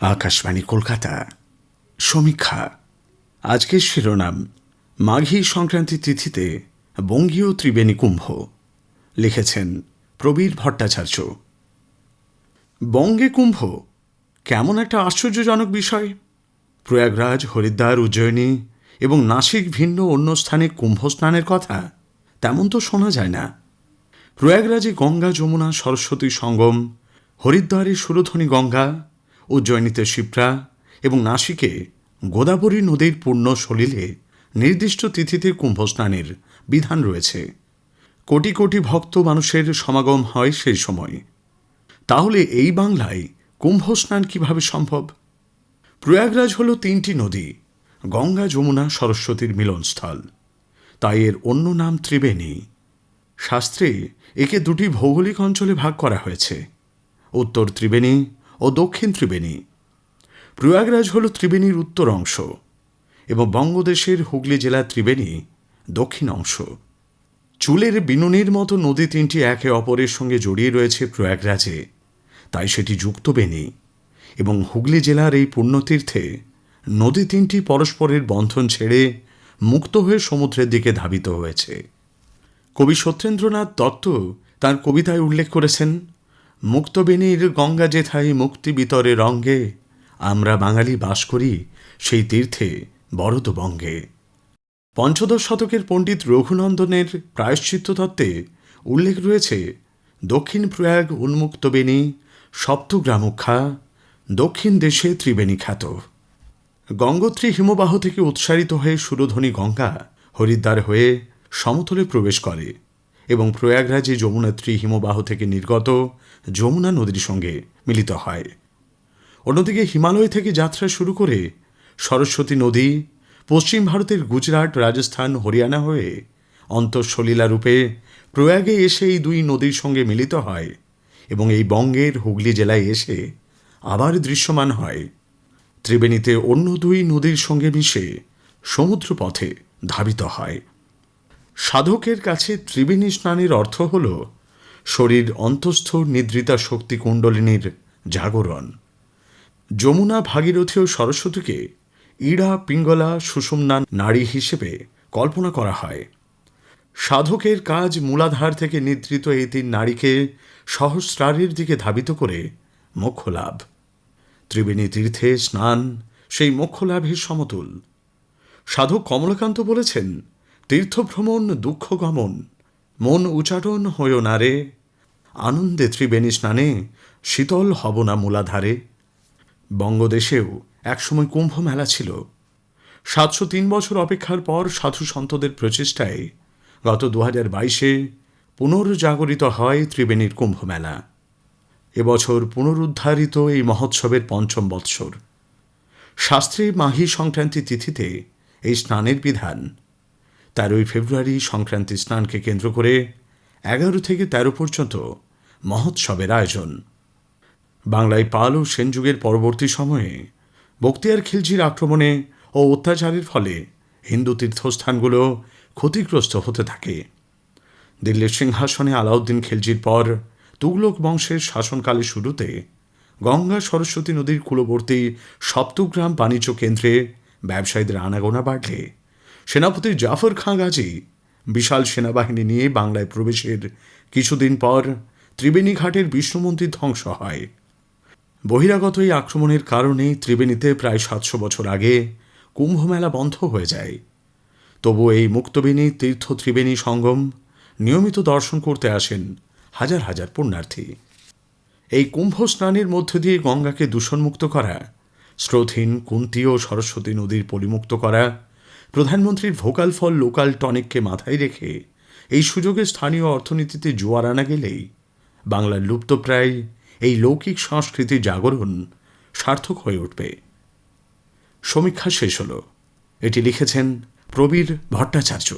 আকাশবাণী কলকাতা। সমীক্ষা। আজকের শিরোনাম, মাঘী সংক্রান্তি তিথিতে বঙ্গীয় ত্রিবেণী কুম্ভ। লিখেছেন প্রবীর ভট্টাচার্য। বঙ্গে কুম্ভ, কেমন একটা আশ্চর্যজনক বিষয়। প্রয়াগরাজ, হরিদ্বার, উজ্জয়িনী এবং নাসিক ভিন্ন অন্য স্থানে কুম্ভ স্নানের কথা, তেমন তো শোনা যায় না। প্রয়াগরাজে গঙ্গা যমুনা সরস্বতী সঙ্গম, হরিদ্বারে সুরধ্বনি গঙ্গা উজ্জয়িনীতে শিপ্রা এবং নাসিকে গোদাবরী নদীর পূর্ণ সলিলে নির্দিষ্ট তিথিতে কুম্ভ স্নানের বিধান রয়েছে। কোটি কোটি ভক্ত মানুষের সমাগম হয় সেই সময়। তাহলে এই বাংলায় কুম্ভ স্নান কীভাবে সম্ভব? প্রয়াগরাজ হল তিনটি নদী, গঙ্গা, যমুনা, সরস্বতীর মিলনস্থল। তাই এর অন্য নাম ত্রিবেণী। শাস্ত্রে একে দুটি ভৌগোলিক অঞ্চলে ভাগ করা হয়েছে। উত্তর ত্রিবেণী ও দক্ষিণ ত্রিবেণী। প্রয়াগরাজ হল ত্রিবেণীর উত্তর অংশ এবং বঙ্গদেশের হুগলি জেলার ত্রিবেণী দক্ষিণ অংশ। চুলের বিনুনির মতো নদী তিনটি একে অপরের সঙ্গে জড়িয়ে রয়েছে প্রয়াগরাজে, তাই সেটি যুক্ত যুক্তবেণী এবং হুগলি জেলার এই পুণ্যতীর্থে নদী তিনটি পরস্পরের বন্ধন ছেড়ে মুক্ত হয়ে সমুদ্রের দিকে ধাবিত হয়েছে। কবি সত্যেন্দ্রনাথ দত্ত তার কবিতায় উল্লেখ করেছেন মুক্তবেণীর গঙ্গা যেথায় মুক্তি বিতরে রঙ্গে, আমরা বাঙালি বাস করি সেই তীর্থে বরদ বঙ্গে। পঞ্চদশ শতকের পণ্ডিত রঘুনন্দনের প্রায়শ্চিত্ত তত্ত্বে উল্লেখ রয়েছে, দক্ষিণ প্রয়াগ উন্মুক্ত সপ্তগ্রামুখা, দক্ষিণ দেশে ত্রিবেণী খ্যাত গঙ্গোত্রী হিমবাহ থেকে উৎসারিত হয়ে সুরধ্বনি গঙ্গা হরিদ্বার হয়ে সমতলে প্রবেশ করে। এবং প্রয়াগরাজে যমুনাত্রী হিমবাহ থেকে নির্গত যমুনা নদীর সঙ্গে মিলিত হয়। অন্যদিকে হিমালয় থেকে যাত্রা শুরু করে সরস্বতী নদী, পশ্চিম ভারতের গুজরাট, রাজস্থান, হরিয়ানা হয়ে অন্তঃসলীলা রূপে প্রয়াগে এসে এই দুই নদীর সঙ্গে মিলিত হয় এবং এই বঙ্গের হুগলি জেলায় এসে আবার দৃশ্যমান হয়। ত্রিবেণীতে অন্য দুই নদীর সঙ্গে মিশে সমুদ্র পথে ধাবিত হয়। সাধকের কাছে ত্রিবেণী স্নানের অর্থ হল শরীর অন্তঃস্থ নিদ্রিতা শক্তি কুণ্ডলিনীর জাগরণ। যমুনা ভাগীরথী ও সরস্বতীকে ইড়া, পিঙ্গলা, সুষুম্না নারী হিসেবে কল্পনা করা হয়। সাধকের কাজ মূলাধার থেকে নিদ্রিত এই তিন নারীকে সহস্রারের দিকে ধাবিত করে মোক্ষ লাভ ত্রিবেণী তীর্থে স্নান, সেই মোক্ষ লাভের সমতুল। সাধক কমলাকান্ত বলেছেন তীর্থভ্রমণ দুঃখ গমন মন উচাটন হয়েও না রে। আনন্দে ত্রিবেণী স্নানে শীতল হব না মূলাধারে। বঙ্গদেশেও একসময় কুম্ভ মেলা ছিল। সাতশো তিন বছর অপেক্ষার পর সাধু সন্তদের প্রচেষ্টায় গত দু হাজার বাইশে পুনর্জাগরিত হয় ত্রিবেণীর কুম্ভ মেলা এবছর পুনরুদ্ধারিত এই মহোৎসবের পঞ্চম বৎসর। শাস্ত্রে মাহি সংক্রান্তি তিথিতে এই স্নানের বিধান তেরোই ফেব্রুয়ারি সংক্রান্তি স্নানকে কেন্দ্র করে এগারো থেকে তেরো পর্যন্ত মহোৎসবের আয়োজন। বাংলায় পাল ও সেন যুগের পরবর্তী সময়ে বক্তিয়ার খিলজির আক্রমণে ও অত্যাচারের ফলে হিন্দু তীর্থস্থানগুলো ক্ষতিগ্রস্ত হতে থাকে। দিল্লির সিংহাসনে আলাউদ্দিন খিলজির পর তুগলক বংশের শাসনকালে শুরুতে গঙ্গা সরস্বতী নদীর কূলবর্তী সপ্তগ্রাম বাণিজ্য কেন্দ্রে ব্যবসায়ীদের আনাগোনা বাড়লে। সেনাপতি জাফর খাঁ গাজী বিশাল সেনাবাহিনী নিয়ে বাংলায় প্রবেশের কিছুদিন পর ত্রিবেণী ঘাটের বিষ্ণু মন্দির ধ্বংস হয়। বহিরাগত এই আক্রমণের কারণেই ত্রিবেণীতে প্রায় সাতশো বছর আগে কুম্ভমেলা বন্ধ হয়ে যায়। তবু এই মুক্তবেণী তীর্থ ত্রিবেণী সঙ্গম নিয়মিত দর্শন করতে আসেন হাজার হাজার পুণ্যার্থী। এই কুম্ভ স্নানের মধ্য দিয়ে গঙ্গাকে দূষণমুক্ত করা, স্রোতহীন কুন্তি ও সরস্বতী নদীর পরিমুক্ত করা প্রধানমন্ত্রীর ভোকাল ফল লোকাল টনিককে মাথায় রেখে এই সুযোগে স্থানীয় অর্থনীতিতে জোয়ার আনা গেলেই বাংলার লুপ্তপ্রায় এই লৌকিক সংস্কৃতির জাগরণ সার্থক হয়ে উঠবে। সমীক্ষা শেষ হল। এটি লিখেছেন প্রবীর ভট্টাচার্য।